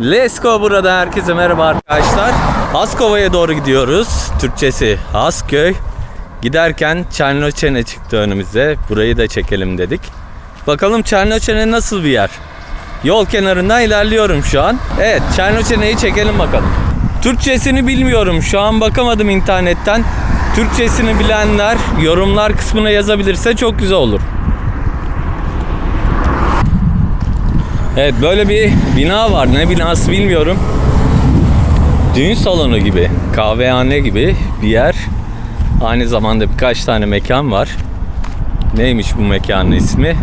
Let's go burada herkese merhaba arkadaşlar. Haskova'ya doğru gidiyoruz. Türkçesi Hasköy. Giderken Çernoçen'e çıktı önümüze. Burayı da çekelim dedik. Bakalım Çernoçen'e nasıl bir yer? Yol kenarından ilerliyorum şu an. Evet Çernoçen'e'yi çekelim bakalım. Türkçesini bilmiyorum. Şu an bakamadım internetten. Türkçesini bilenler yorumlar kısmına yazabilirse çok güzel olur. Evet böyle bir bina var. Ne binası bilmiyorum. Düğün salonu gibi, kahvehane gibi bir yer. Aynı zamanda birkaç tane mekan var. Neymiş bu mekanın ismi?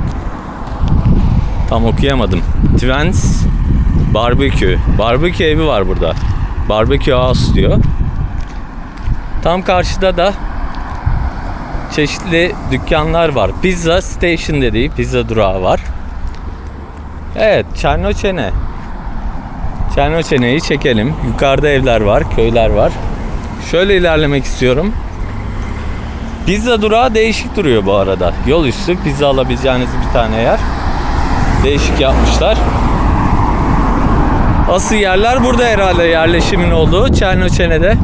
Tam okuyamadım. Twents Barbecue. Barbecue evi var burada. Barbecue House diyor. Tam karşıda da çeşitli dükkanlar var. Pizza Station dediği pizza durağı var. Evet, Çernoçene. Çernoçene'yi çekelim. Yukarıda evler var, köyler var. Şöyle ilerlemek istiyorum. Pizza durağı değişik duruyor bu arada. Yol üstü pizza alabileceğiniz bir tane yer. Değişik yapmışlar. Asıl yerler burada herhalde yerleşimin olduğu Çernoçene'de.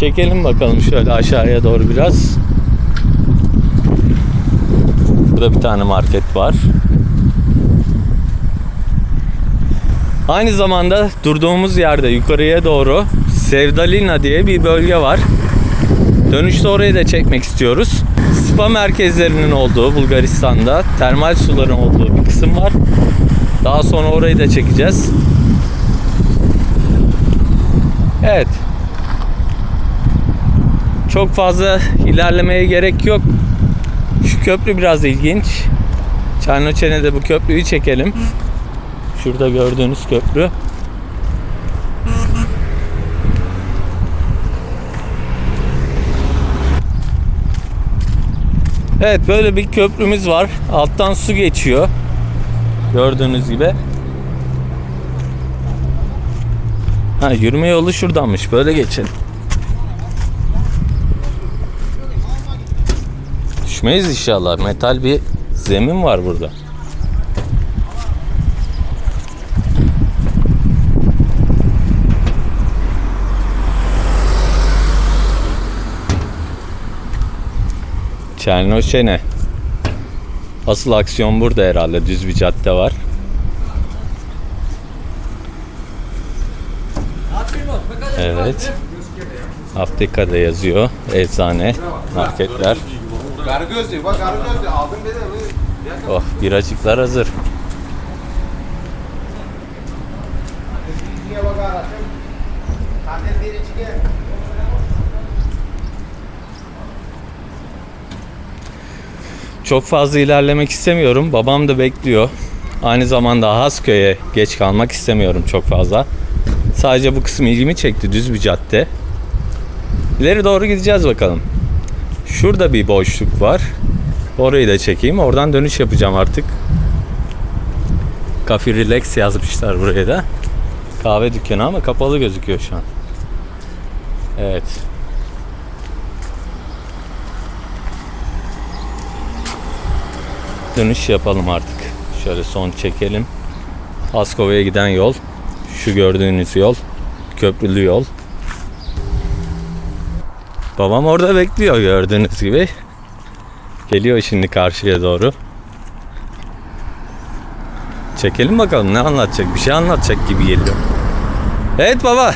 Çekelim bakalım şöyle aşağıya doğru biraz. Burada bir tane market var. Aynı zamanda durduğumuz yerde yukarıya doğru Sevdalina diye bir bölge var. Dönüşte orayı da çekmek istiyoruz. Spa merkezlerinin olduğu Bulgaristan'da termal suların olduğu bir kısım var. Daha sonra orayı da çekeceğiz. Evet. Çok fazla ilerlemeye gerek yok. Şu köprü biraz ilginç. Çernoçene'de bu köprüyü çekelim. Şurada gördüğünüz köprü. Evet böyle bir köprümüz var. Alttan su geçiyor. Gördüğünüz gibi. Ha yürüme yolu şuradanmış. Böyle geçelim. Düşmeyiz inşallah. Metal bir zemin var burada. Çernoşene. Asıl aksiyon burada herhalde. Düz bir cadde var. Evet. Afrika'da yazıyor. Eczane, marketler. Oh, biracıklar hazır. Kardeş biri çıkıyor. Çok fazla ilerlemek istemiyorum. Babam da bekliyor. Aynı zamanda Hasköy'e geç kalmak istemiyorum çok fazla. Sadece bu kısım ilgimi çekti. Düz bir cadde. İleri doğru gideceğiz bakalım. Şurada bir boşluk var. Orayı da çekeyim. Oradan dönüş yapacağım artık. Cafe Relax yazmışlar buraya da. Kahve dükkanı ama kapalı gözüküyor şu an. Evet. Dönüş yapalım artık. Şöyle son çekelim. Askova'ya giden yol. Şu gördüğünüz yol. Köprülü yol. Babam orada bekliyor gördüğünüz gibi. Geliyor şimdi karşıya doğru. Çekelim bakalım ne anlatacak. Bir şey anlatacak gibi geliyor. Evet baba.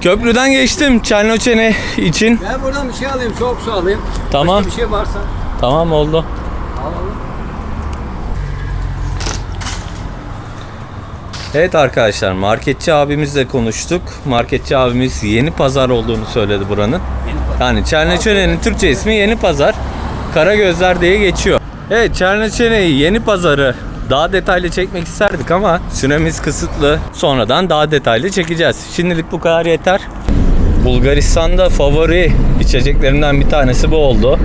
Köprüden geçtim Çernoçene için. Ben buradan bir şey alayım, soğuk su alayım. Tamam. Başka bir şey varsa Tamam oldu. Evet arkadaşlar marketçi abimizle konuştuk. Marketçi abimiz yeni pazar olduğunu söyledi buranın. Yani Çerneçöne'nin Türkçe ismi Yeni Pazar. Karagözler diye geçiyor. Evet Çerneçöne'yi Yeni Pazarı daha detaylı çekmek isterdik ama süremiz kısıtlı. Sonradan daha detaylı çekeceğiz. Şimdilik bu kadar yeter. Bulgaristan'da favori içeceklerimden bir tanesi bu oldu.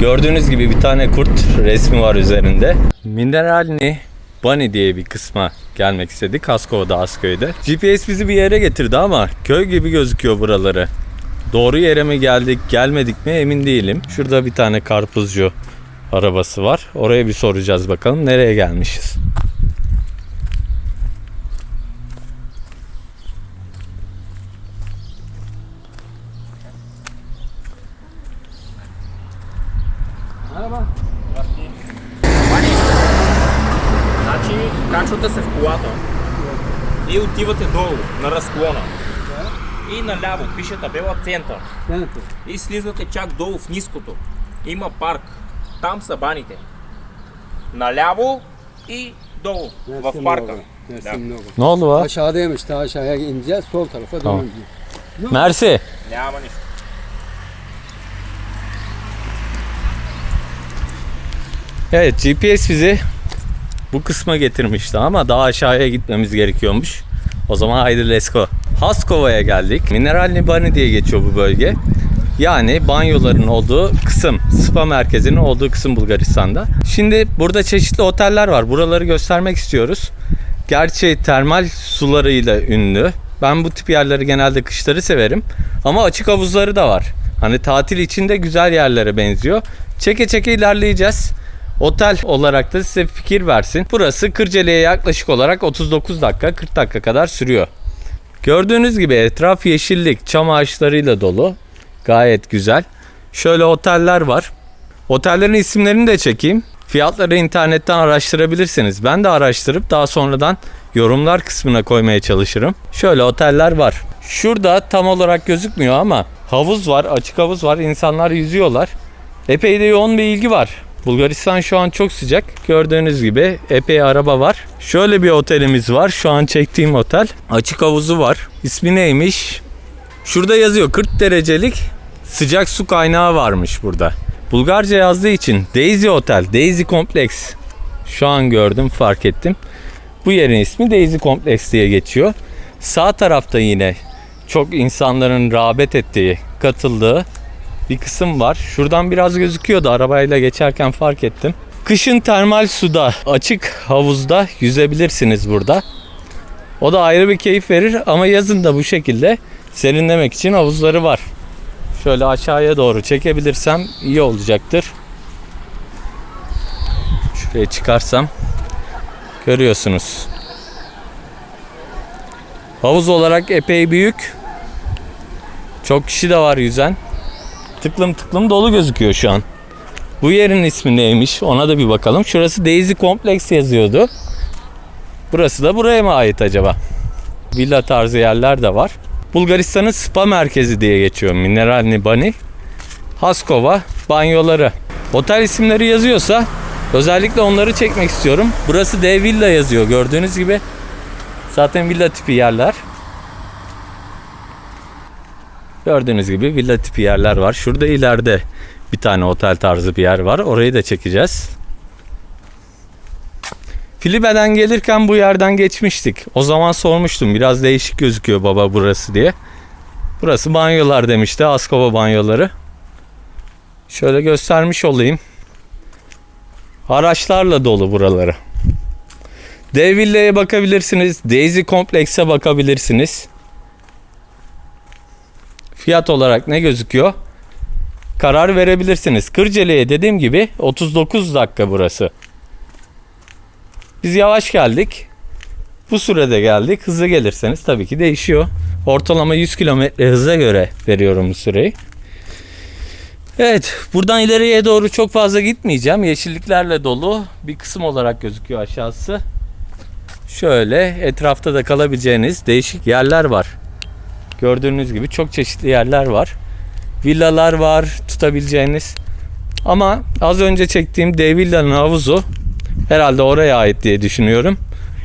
Gördüğünüz gibi bir tane kurt resmi var üzerinde. Mineralni Bunny diye bir kısma gelmek istedik. Haskova'da Asköy'de. GPS bizi bir yere getirdi ama köy gibi gözüküyor buraları. Doğru yere mi geldik gelmedik mi emin değilim. Şurada bir tane karpuzcu arabası var. Oraya bir soracağız bakalım nereye gelmişiz. И отивате долу на разклона. И наляво пише табела център. И слизате чак долу в ниското. Има парк. Там са баните. Наляво и долу в парка. много. Mersi Да. много. Ne oldu va? Aşağıdaymış. Daha aşağıya ineceğiz. Sol tarafa Tamam. döneceğiz. Mersi. Няма нищо. Evet GPS bizi bu kısma getirmişti ama daha aşağıya gitmemiz gerekiyormuş. O zaman haydi let's go. Haskova'ya geldik. Mineral Nibani diye geçiyor bu bölge. Yani banyoların olduğu kısım, spa merkezinin olduğu kısım Bulgaristan'da. Şimdi burada çeşitli oteller var. Buraları göstermek istiyoruz. Gerçi termal sularıyla ünlü. Ben bu tip yerleri genelde kışları severim. Ama açık havuzları da var. Hani tatil içinde güzel yerlere benziyor. Çeke çeke ilerleyeceğiz. Otel olarak da size fikir versin. Burası Kırcaali'ye yaklaşık olarak 39 dakika 40 dakika kadar sürüyor. Gördüğünüz gibi etraf yeşillik, çam ağaçlarıyla dolu. Gayet güzel. Şöyle oteller var. Otellerin isimlerini de çekeyim. Fiyatları internetten araştırabilirsiniz. Ben de araştırıp daha sonradan yorumlar kısmına koymaya çalışırım. Şöyle oteller var. Şurada tam olarak gözükmüyor ama havuz var, açık havuz var. İnsanlar yüzüyorlar. Epey de yoğun bir ilgi var. Bulgaristan şu an çok sıcak. Gördüğünüz gibi epey araba var. Şöyle bir otelimiz var. Şu an çektiğim otel. Açık havuzu var. İsmi neymiş? Şurada yazıyor 40 derecelik sıcak su kaynağı varmış burada. Bulgarca yazdığı için Daisy Otel, Daisy Complex. Şu an gördüm, fark ettim. Bu yerin ismi Daisy Complex diye geçiyor. Sağ tarafta yine çok insanların rağbet ettiği, katıldığı bir kısım var. Şuradan biraz gözüküyordu arabayla geçerken fark ettim. Kışın termal suda, açık havuzda yüzebilirsiniz burada. O da ayrı bir keyif verir ama yazın da bu şekilde serinlemek için havuzları var. Şöyle aşağıya doğru çekebilirsem iyi olacaktır. Şuraya çıkarsam görüyorsunuz. Havuz olarak epey büyük. Çok kişi de var yüzen. Tıklım tıklım dolu gözüküyor şu an. Bu yerin ismi neymiş ona da bir bakalım. Şurası Daisy Complex yazıyordu. Burası da buraya mı ait acaba? Villa tarzı yerler de var. Bulgaristan'ın spa merkezi diye geçiyor. Mineral Nibani. Haskova banyoları. Otel isimleri yazıyorsa özellikle onları çekmek istiyorum. Burası dev villa yazıyor gördüğünüz gibi. Zaten villa tipi yerler. Gördüğünüz gibi villa tipi yerler var. Şurada ileride bir tane otel tarzı bir yer var. Orayı da çekeceğiz. Filibe'den gelirken bu yerden geçmiştik. O zaman sormuştum biraz değişik gözüküyor baba burası diye. Burası banyolar demişti. Askova banyoları. Şöyle göstermiş olayım. Araçlarla dolu buraları. Dev villaya bakabilirsiniz. Daisy Complex'e bakabilirsiniz. Fiyat olarak ne gözüküyor? Karar verebilirsiniz. Kırcaali'ye dediğim gibi 39 dakika burası. Biz yavaş geldik. Bu sürede geldik. Hızlı gelirseniz tabii ki değişiyor. Ortalama 100 kilometre hıza göre veriyorum bu süreyi. Evet, buradan ileriye doğru çok fazla gitmeyeceğim. Yeşilliklerle dolu bir kısım olarak gözüküyor aşağısı. Şöyle etrafta da kalabileceğiniz değişik yerler var. Gördüğünüz gibi çok çeşitli yerler var. Villalar var tutabileceğiniz. Ama az önce çektiğim dev villanın havuzu herhalde oraya ait diye düşünüyorum.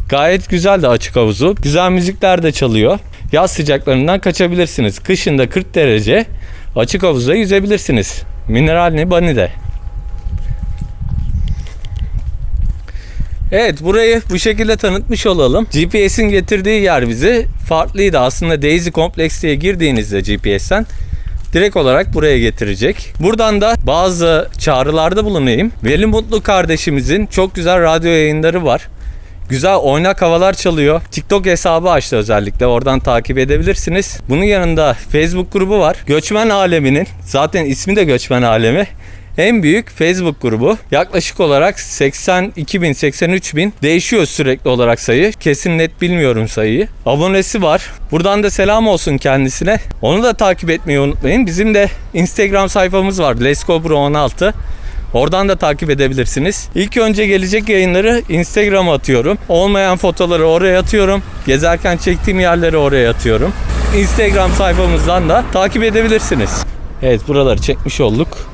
Gayet güzel de açık havuzu. Güzel müzikler de çalıyor. Yaz sıcaklarından kaçabilirsiniz. Kışında 40 derece açık havuzda yüzebilirsiniz. Mineral Nibani'de. Evet burayı bu şekilde tanıtmış olalım. GPS'in getirdiği yer bizi farklıydı. Aslında Daisy Complex diye girdiğinizde GPS'ten direkt olarak buraya getirecek. Buradan da bazı çağrılarda bulunayım. Veli Mutlu kardeşimizin çok güzel radyo yayınları var. Güzel oynak havalar çalıyor. TikTok hesabı açtı özellikle. Oradan takip edebilirsiniz. Bunun yanında Facebook grubu var. Göçmen Alemi'nin zaten ismi de Göçmen Alemi. En büyük Facebook grubu. Yaklaşık olarak 82 bin 83 bin değişiyor sürekli olarak sayı. Kesin net bilmiyorum sayıyı. Abonesi var. Buradan da selam olsun kendisine. Onu da takip etmeyi unutmayın. Bizim de Instagram sayfamız var. Let's Go Bro 16. Oradan da takip edebilirsiniz. İlk önce gelecek yayınları Instagram'a atıyorum. Olmayan fotoları oraya atıyorum. Gezerken çektiğim yerleri oraya atıyorum. Instagram sayfamızdan da takip edebilirsiniz. Evet buraları çekmiş olduk.